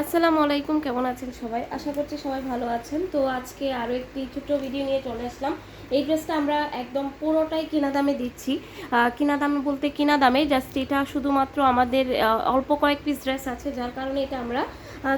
আসসালামু আলাইকুম, কেমন আছেন সবাই? আশা করছি সবাই ভালো আছেন। তো আজকে আরও একটি ছোট্ট ভিডিও নিয়ে চলে আসলাম। এই ড্রেসটা আমরা একদম পুরোটাই কিনা দামে দিচ্ছি। কিনা দামে বলতে কিনা দামে জাস্ট এটা শুধুমাত্র আমাদের অল্প কয়েক পিস ড্রেস আছে, যার কারণে এটা আমরা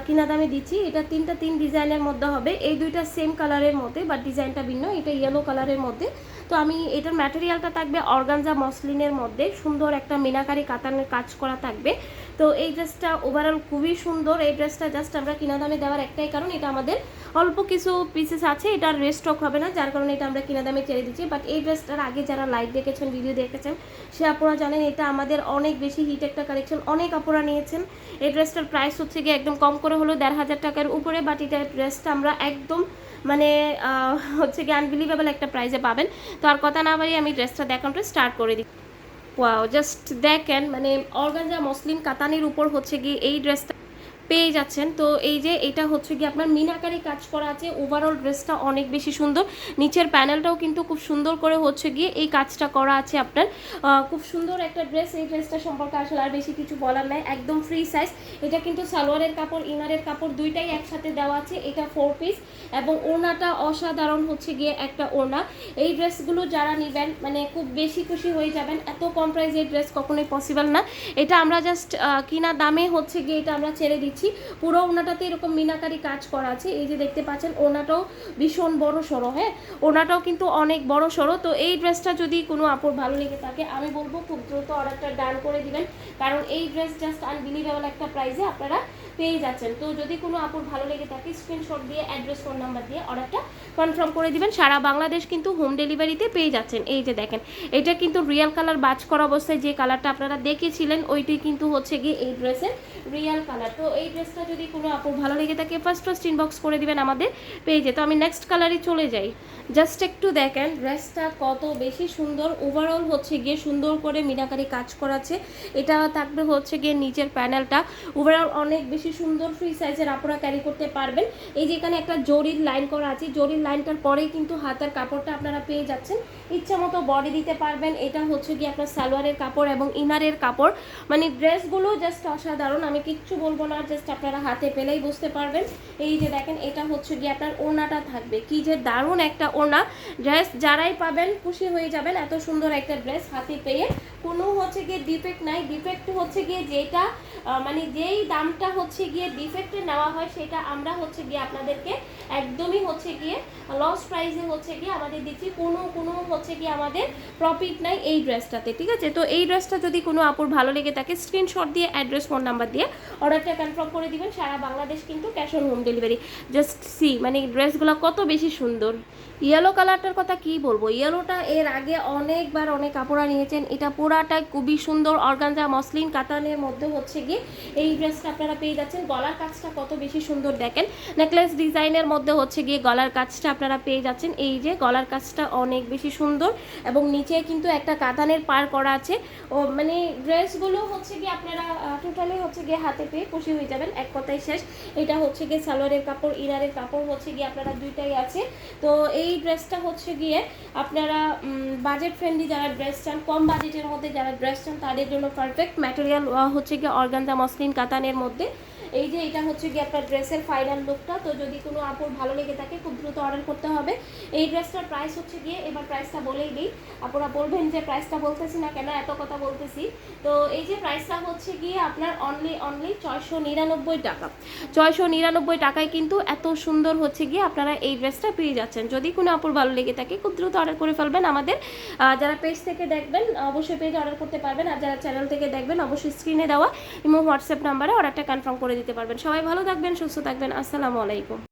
কিনা দামে দিচ্ছি। এটা তিনটা তিন ডিজাইনের মধ্যে হবে। এই দুইটা সেম কালারের মধ্যে বাট ডিজাইনটা ভিন্ন, এটা ইয়েলো কালারের মধ্যে। তো আমি এটার ম্যাটেরিয়ালটা থাকবে অর্গানজা মসলিনের মধ্যে। সুন্দর একটা মিনাকারি কাতানের কাজ করা থাকবে। তো এই ড্রেসটা ওভারঅল খুবই সুন্দর। এই ড্রেসটা জাস্ট আমরা কিনা দামে দেওয়ার একটাই কারণ, এটা আমাদের অল্প কিছু পিসেস আছে এটার রেস্টক হবে না, যার কারণে এটা আমরা কিনা দামে ছেড়ে দিচ্ছি। বাট এই ড্রেসটার আগে যারা লাইভ দেখেছেন ভিডিও দেখেছেন, সে আপুরা জানেন এটা আমাদের অনেক বেশি হিট একটা কালেকশন অনেক আপুরা নিয়েছেন। এই ড্রেসটার প্রাইস হচ্ছে গিয়ে একদম কম করে হলো দেড় হাজার টাকার উপরে বাট এটা ড্রেসটা আমরা একদম মানে হচ্ছে গিয়ে আনবিলিভেবল একটা প্রাইসে পাবেন। তো আর কথা না বাড়িয়ে আমি ড্রেসটা দেখানোটা স্টার্ট করে দিই ওয়াও জাস্ট দেখেন মানে অর্গানজা মসলিন কাতানির উপর হচ্ছে গিয়ে এই ড্রেসটা পেয়ে যাচ্ছেন। তো এই যে এটা হচ্ছে গিয়ে আপনার মিনাকারি কাজ করা আছে। ওভারঅল ড্রেসটা অনেক বেশি সুন্দর। নিচের প্যানেলটাও কিন্তু খুব সুন্দর করে হচ্ছে গিয়ে এই কাজটা করা আছে আপনার। খুব সুন্দর একটা ড্রেস এই ড্রেসটা সম্পর্কে আসলে আর বেশি কিছু বলার নাই। একদম ফ্রি সাইজ এটা কিন্তু সালোয়ারের কাপড়, ইনারের কাপড় দুইটাই একসাথে দেওয়া আছে। এটা ফোর পিস এবং ওড়নাটা অসাধারণ হচ্ছে গিয়ে একটা ওড়না। এই ড্রেসগুলো যারা নেবেন মানে খুব বেশি খুশি হয়ে যাবেন। এত কম প্রাইসের ড্রেস কখনোই পসিবল না। এটা আমরা জাস্ট কিনা দামে হচ্ছে গিয়ে এটা আমরা ছেড়ে দিচ্ছি। পুরো ওনাটাতে এরকম মিনাকারি কাজ করা আছে। এই যে দেখতে পাচ্ছেন, ওনাটাও ভীষণ বড় সরো হ্যাঁ? ওনাটাও কিন্তু অনেক বড় সরো তো এই ড্রেসটা যদি কোনো আপুর ভালো লেগে থাকে, আমি বলব খুব দ্রুত অর্ডারটা ডান করে দিবেন। কারণ এই ড্রেস জাস্ট আনবিলিভেবল একটা প্রাইসে আপনারা পেয়ে যাচ্ছেন। তো যদি কোনো আপুর ভালো লেগে থাকে স্ক্রিনশট দিয়ে অ্যাড্রেস ফোন নাম্বার দিয়ে অর্ডারটা কনফার্ম করে দিবেন। সারা বাংলাদেশ কিন্তু হোম ডেলিভারিতে পেয়ে যাচ্ছেন। এই যে দেখেন, এটা কিন্তু রিয়েল কালার বাজ করা অবস্থায় যে কালারটা আপনারা দেখেছিলেন, ওইটি কিন্তু হচ্ছে গিয়ে এই ড্রেসের রিয়েল কালার তো এই ড্রেসটা যদি কোনো আপুর ভালো লেগে থাকে ফার্স্ট ফার্স্ট ইনবক্স করে দিবেন আমাদের পেজে তো আমি নেক্সট কালারে চলে যাই। জাস্ট একটু দেখেন ড্রেসটা কত বেশি সুন্দর। ওভারঅল হচ্ছে গিয়ে সুন্দর করে মিনাকারি কাজ করাছে এটা থাকবে হচ্ছে গিয়ে নিচের প্যানেলটা ওভারঅল অনেক বেশি সুন্দর ফ্রি সাইজের আপনারা ক্যারি করতে পারবেন। এই যে এখানে একটা জরির লাইন করা আছে, জরির লাইনটার পরেই কিন্তু হাতের কাপড়টা আপনারা পেয়ে যাচ্ছেন। ইচ্ছা মতো বডি দিতে পারবেন। এটা হচ্ছে গিয়ে আপনার সালোয়ারের কাপড় এবং ইনারের কাপড়। মানে ড্রেসগুলো জাস্ট অসাধারণ, আমি কিচ্ছু বলব না জাস্ট আপনারা হাতে পেলেই বুঝতে পারবেন। এই যে দেখেন, এটা হচ্ছে গিয়ে আপনার ওড়নাটা থাকবে। কি যে দারুণ একটা ওড়না। ড্রেস যারাই পাবেন, খুশি হয়ে যাবেন। এত সুন্দর একটা ড্রেস হাতে পেয়ে কোনো হচ্ছে গিয়ে ডিফেক্ট নাই। ডিফেক্ট হচ্ছে গিয়ে যেটা মানে যেই দামটা হচ্ছে গিয়ে ডিফেক্টে নেওয়া হয়, সেটা আমরা হচ্ছে গিয়ে আপনাদেরকে একদমই হচ্ছে গিয়ে লস প্রাইসে হচ্ছে গিয়ে আমাদের দিচ্ছি। কোনো কোনো হচ্ছে গিয়ে আমাদের প্রফিট নাই এই ড্রেসটাতে ঠিক আছে? তো এই ড্রেসটা যদি কোনো আপুর ভালো লেগে থাকে স্ক্রিনশট দিয়ে অ্যাড্রেস ফোন নাম্বার দিয়ে অর্ডারটা কনফার্ম করে দিবেন। সারা বাংলাদেশ কিন্তু cash on home delivery just see মানে ড্রেসগুলো কত বেশি সুন্দর। ইয়েলো কালারটার কথা কি বলব? ইয়েলোটা এর আগে অনেকবার অনেক কাপড়া নিয়েছেন। এটা পুরাটাই খুবই সুন্দর অর্গানজা মসলিন কাতানের মধ্যে হচ্ছে গিয়ে এই ড্রেসটা আপনারা পেয়ে যাচ্ছেন। গলার কাজটা কত বেশি সুন্দর দেখেন। নেকলেস ডিজাইনের মধ্যে হচ্ছে গিয়ে গলার কাজটা আপনারা পেয়ে যাচ্ছেন। এই যে গলার কাজটা অনেক বেশি সুন্দর এবং নিচে কিন্তু একটা কাতানের পার করা আছে। ও মানে ড্রেসগুলো হচ্ছে গিয়ে আপনারা টোটালি হচ্ছে গিয়ে হাতে পেয়ে খুশি হয়ে যাবেন। এক কথাই শেষ। এটা হচ্ছে গিয়ে সালোয়ারের কাপড়, ইনারের কাপড় হচ্ছে গিয়ে আপনারা দুইটাই আছে। তো এই ড্রেসটা হচ্ছে গিয়ে আপনারা বাজেট ফ্রেন্ডলি যারা ড্রেস চান, কম বাজেটের মধ্যে যারা ড্রেস চান, তাদের জন্য পারফেক্ট ম্যাটেরিয়াল হচ্ছে গিয়ে অর্গানজা মসলিন কাতানের মধ্যে। এই যে এটা হচ্ছে গিয়ে আপনার ড্রেসের ফাইনাল লুকটা তো যদি কোনো আপুর ভালো লেগে থাকে, খুব দ্রুত অর্ডার করতে হবে। এই ড্রেসটার প্রাইস হচ্ছে গিয়ে, এবার প্রাইসটা বলেই দিই। আপনারা বলবেন যে প্রাইসটা বলতেছি না কেন, এত কথা বলতেছি। তো এই যে প্রাইসটা হচ্ছে গিয়ে আপনার অনলি অনলি ছয়শো নিরানব্বই টাকা। ছয়শো নিরানব্বই টাকায় কিন্তু এত সুন্দর হচ্ছে গিয়ে আপনারা এই ড্রেসটা পেয়ে যাচ্ছেন। যদি কোনো আপুর ভালো লেগে থাকে। খুব দ্রুত অর্ডার করে ফেলবেন আমাদের। যারা পেজ থেকে দেখবেন, অবশ্যই পেজ অর্ডার করতে পারবেন। আর যারা চ্যানেল থেকে দেখবেন, অবশ্যই স্ক্রিনে দেওয়া এবং হোয়াটসঅ্যাপ নাম্বারে অর্ডারটা কনফার্ম করে দিতে পারবেন। সবাই ভালো থাকবেন, সুস্থ থাকবেন। আসসালামু আলাইকুম।